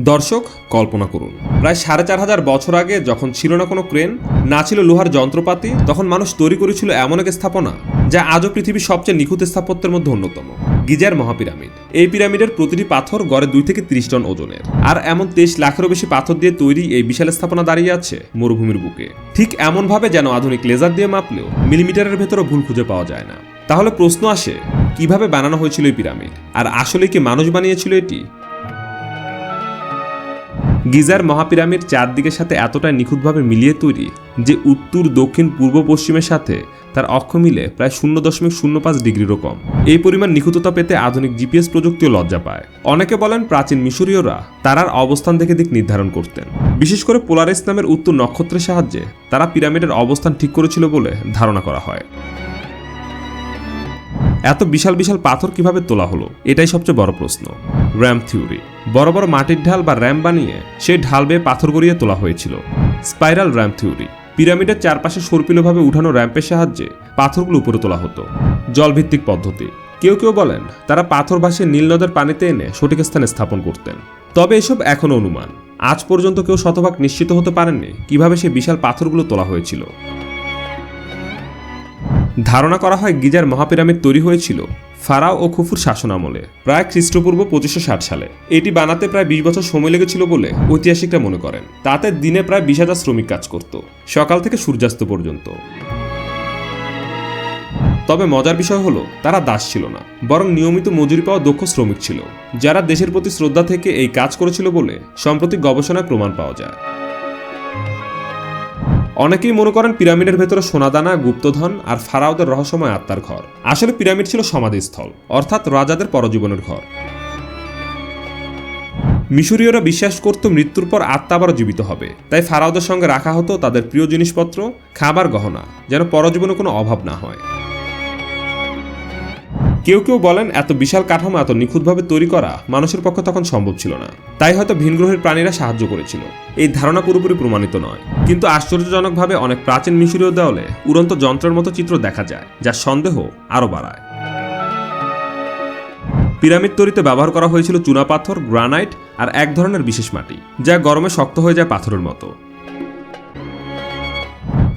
দর্শক, কল্পনা করুন। প্রায় সাড়ে চার হাজার বছর আগে যখন ছিল না কোনো ক্রেন, না ছিল লোহার যন্ত্রপাতি, তখন মানুষ তৈরি করেছিল এমন এক স্থাপনা, যা আজও পৃথিবীর সবচেয়ে নিখুঁত স্থাপত্যের মধ্যে অন্যতম, গিজার মহাপিরামিড। এই পিরামিডের প্রতিটি পাথর গড়ে দুই থেকে ত্রিশ টন ওজনের। আর এমন তেইশ লাখেরও বেশি পাথর দিয়ে তৈরি এই বিশাল স্থাপনা দাঁড়িয়ে আছে মরুভূমির বুকে। ঠিক এমনভাবে যেন আধুনিক লেজার দিয়ে মাপলেও মিলিমিটারের ভেতরও ভুল খুঁজে পাওয়া যায় না। তাহলে প্রশ্ন আসে, কীভাবে বানানো হয়েছিল এই পিরামিড? আর আসলে কি মানুষ বানিয়েছিল এটি? গিজার মহাপিরামিড চারদিকের সাথে এতটাই নিখুঁতভাবে মিলিয়ে তৈরি যে উত্তর, দক্ষিণ, পূর্ব, পশ্চিমের সাথে তার অক্ষ মিলে প্রায় শূন্য দশমিক শূন্য পাঁচ ডিগ্রিরও কম এই পরিমাণ নিখুঁততা পেতে আধুনিক জিপিএস প্রযুক্তিও লজ্জা পায়। অনেকে বলেন প্রাচীন মিশরীয়রা তারার অবস্থান থেকে দিক নির্ধারণ করতেন। বিশেষ করে পোলারিস নামের উত্তর নক্ষত্রের সাহায্যে তারা পিরামিডের অবস্থান ঠিক করেছিল বলে ধারণা করা হয়। এত বিশাল বিশাল পাথর কীভাবে তোলা হলো? এটাই সবচেয়ে বড় প্রশ্ন। Ramp theory. বড় বড় মাটির ঢাল বা র্যাম বানিয়ে সেই ঢাল বেয়ে পাথর গড়িয়ে তোলা হয়েছিল। Spiral ramp theory. পিরামিডের চারপাশে সর্পিলভাবে উঠানো র্যাম্পের সাহায্যে পাথরগুলো উপরে তোলা হতো। জলভিত্তিক পদ্ধতি। কেউ কেউ বলেন তারা পাথর ভাসিয়ে নীল নদের পানিতে এনে সঠিক স্থানে স্থাপন করতেন। তবে এসব এখনও অনুমান। আজ পর্যন্ত কেউ শতভাগ নিশ্চিত হতে পারেননি কীভাবে সেই বিশাল পাথরগুলো তোলা হয়েছিল। ধারণা করা হয় গিজার মহাপিরামিড তৈরি হয়েছিল ফারাও ও খুফুর শাসনামলে প্রায় খ্রিস্টপূর্ব পঁচিশশো ষাট সালে। এটি বানাতে প্রায় বিশ বছর সময় লেগেছিল বলে ঐতিহাসিকরা মনে করেন। তাতে দিনে প্রায় বিশ হাজার শ্রমিক কাজ করত, সকাল থেকে সূর্যাস্ত পর্যন্ত। তবে মজার বিষয় হলো, তারা দাস ছিল না, বরং নিয়মিত মজুরি পাওয়া দক্ষ শ্রমিক ছিল, যারা দেশের প্রতি শ্রদ্ধা থেকে এই কাজ করেছিল বলে সম্প্রতি গবেষণায় প্রমাণ পাওয়া যায়। অনেকেই মনে করেন পিরামিডের ভেতরে সোনাদানা, গুপ্তধন আর ফারাওদের রহস্যময় আত্মার ঘর। আসলে পিরামিড ছিল সমাধিস্থল, অর্থাৎ রাজাদের পরজীবনের ঘর। মিশরীয়রা বিশ্বাস করত মৃত্যুর পর আত্মা আবার জীবিত হবে। তাই ফারাওদের সঙ্গে রাখা হতো তাদের প্রিয় জিনিসপত্র, খাবার গহনা, যেন পরজীবনে কোনো অভাব না হয়। কেউ কেউ বলেন এত বিশাল কাঠামো এত নিখুঁতভাবে তৈরি করা মানুষের পক্ষে তখন সম্ভব ছিল না। তাই হয়তো ভিনগ্রহের প্রাণীরা সাহায্য করেছিল। এই ধারণা পুরোপুরি প্রমাণিত নয়। কিন্তু আশ্চর্যজনকভাবে অনেক প্রাচীন মিশরীয় দেওয়ালে উড়ন্ত যন্ত্রের মতো চিত্র দেখা যায়, যা সন্দেহ আরও বাড়ায়। পিরামিড তৈরিতে ব্যবহার করা হয়েছিল চুনাপাথর গ্রানাইট আর এক ধরনের বিশেষ মাটি, যা গরমে শক্ত হয়ে যায় পাথরের মতো।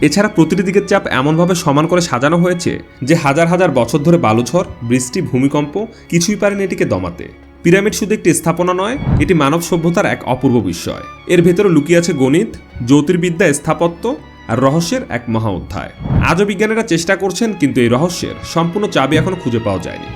এছাড়া প্রতিটি দিকের চাপ এমনভাবে সমান করে সাজানো হয়েছে যে হাজার হাজার বছর ধরে বালুঝড়, বৃষ্টি, ভূমিকম্প কিছুই পারেনি এটিকে দমাতে। পিরামিড শুধু একটি স্থাপনা নয়, এটি মানব সভ্যতার এক অপূর্ব বিস্ময়। এর ভেতরে লুকিয়ে আছে গণিত, জ্যোতির্বিদ্যা, স্থাপত্য আর রহস্যের এক মহা অধ্যায়। আজও বিজ্ঞানীরা চেষ্টা করছেন, কিন্তু এই রহস্যের সম্পূর্ণ চাবি এখনও খুঁজে পাওয়া যায়নি।